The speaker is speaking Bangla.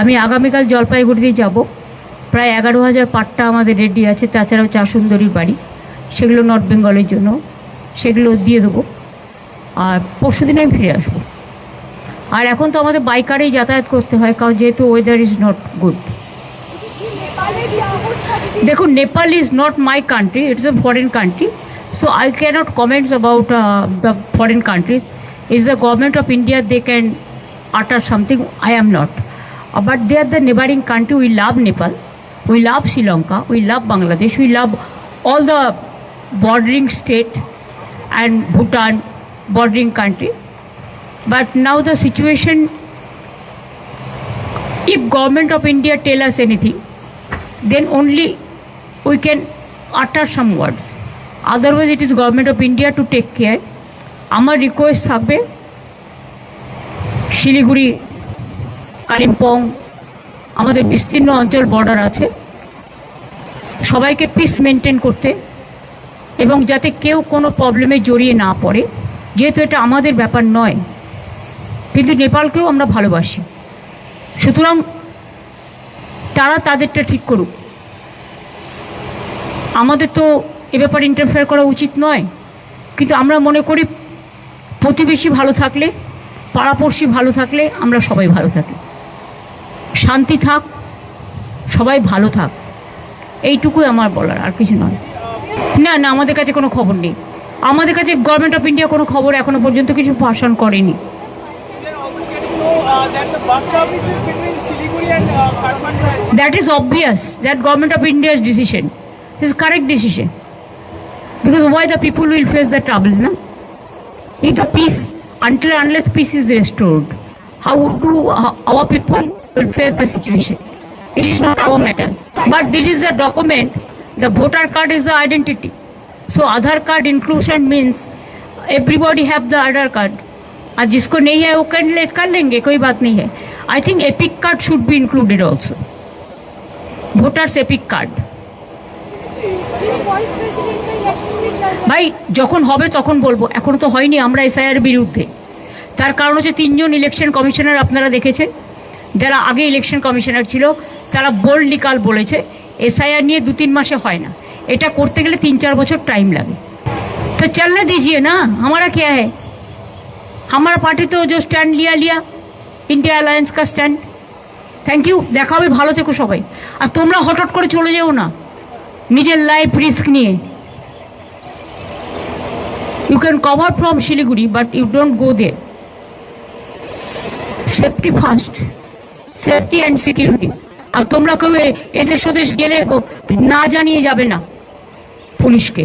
আমি আগামীকাল জলপাইগুড়িতে যাব। প্রায় এগারো হাজার পাট্টা আমাদের রেডি আছে তাছাড়াও চা সুন্দরীর বাড়ি। সেগুলো নর্থ বেঙ্গলের জন্য সেগুলো দিয়ে দেবো। আর পরশু দিনে আমি ফিরে আসব। আর এখন তো আমাদের বাইকারেই যাতায়াত করতে হয় কারণ যেহেতু ওয়েদার ইজ নট গুড দেখুন Nepal is not my country it's a foreign country so I cannot comments about the foreign countries is the government of India they can something? I am not Uh, but they are the neighboring country we love nepal we love sri lanka we love bangladesh we love all the bordering state and bhutan bordering country but now the situation if government of india tell us anything then only we can utter some words otherwise it is government of india to take care আমার রিকোয়েস্ট থাকবে শিলিগুড়ি কালিম্পং, আমাদের বিস্তীর্ণ অঞ্চল বর্ডার আছে। সবাইকে পিস মেনটেন করতে এবং যাতে কেউ কোনো প্রবলেমে জড়িয়ে না পড়ে, যেহেতু এটা আমাদের ব্যাপার নয়, কিন্তু নেপালকেও আমরা ভালোবাসি। সুতরাং তারা তাদেরটা ঠিক করুক। আমাদের তো এ ব্যাপারে ইন্টারফেয়ার করা উচিত নয়, কিন্তু আমরা মনে করি প্রতিবেশী ভালো থাকলে, পাড়াপড়শি ভালো থাকলে আমরা সবাই ভালো থাকি। শান্তি থাক, সবাই ভালো থাক। এইটুকুই আমার বলার, আর কিছু নয়। না না, আমাদের কাছে কোনো খবর নেই। আমাদের কাছে গভর্নমেন্ট অফ ইন্ডিয়া কোনো খবর এখনও পর্যন্ত কিছু ভাষণ করেনি। That is obvious that government of ইন্ডিয়ার decision is correct decision because why the people will face the travel না it the peace until unless peace is restored how to our people will face the situation it is not our matter but this is a document the voter card is the identity so aadhaar card inclusion means everybody have the aadhaar card और जिसको नहीं है वो कर ले कर लेंगे कोई बात नहीं है I think EPIC card should be included also voters EPIC card ভাই যখন হবে তখন বলবো এখনো তো হয়নি আমরা এসআইআর বিরুদ্ধে তার কারণ হচ্ছে তিনজন ইলেকশন কমিশনার আপনারা দেখেছেন যারা আগে ইলেকশন কমিশনার ছিল তারা বোল্ডলি কাল বলেছে এসআইআর নিয়ে দু তিন মাসে হয় না এটা করতে গেলে তিন চার বছর টাইম লাগে तो चलने दीजिए ना हमारा क्या है हमारा पार्टी तो जो स्टैंड लिया लिया इंडिया अलायंस का स्टैंड থ্যাংক ইউ দেখা হবে ভালো থেকো সবাই আর তোমরা হঠাৎ করে চলে যেও না নিজের লাইফ রিস্ক নিয়ে you can cover from Siliguri but you don't go the safety first safety and security আর তোমরা কেউ এদেশ ওদেশ গেলে না জানিয়ে যাবে না পুলিশকে।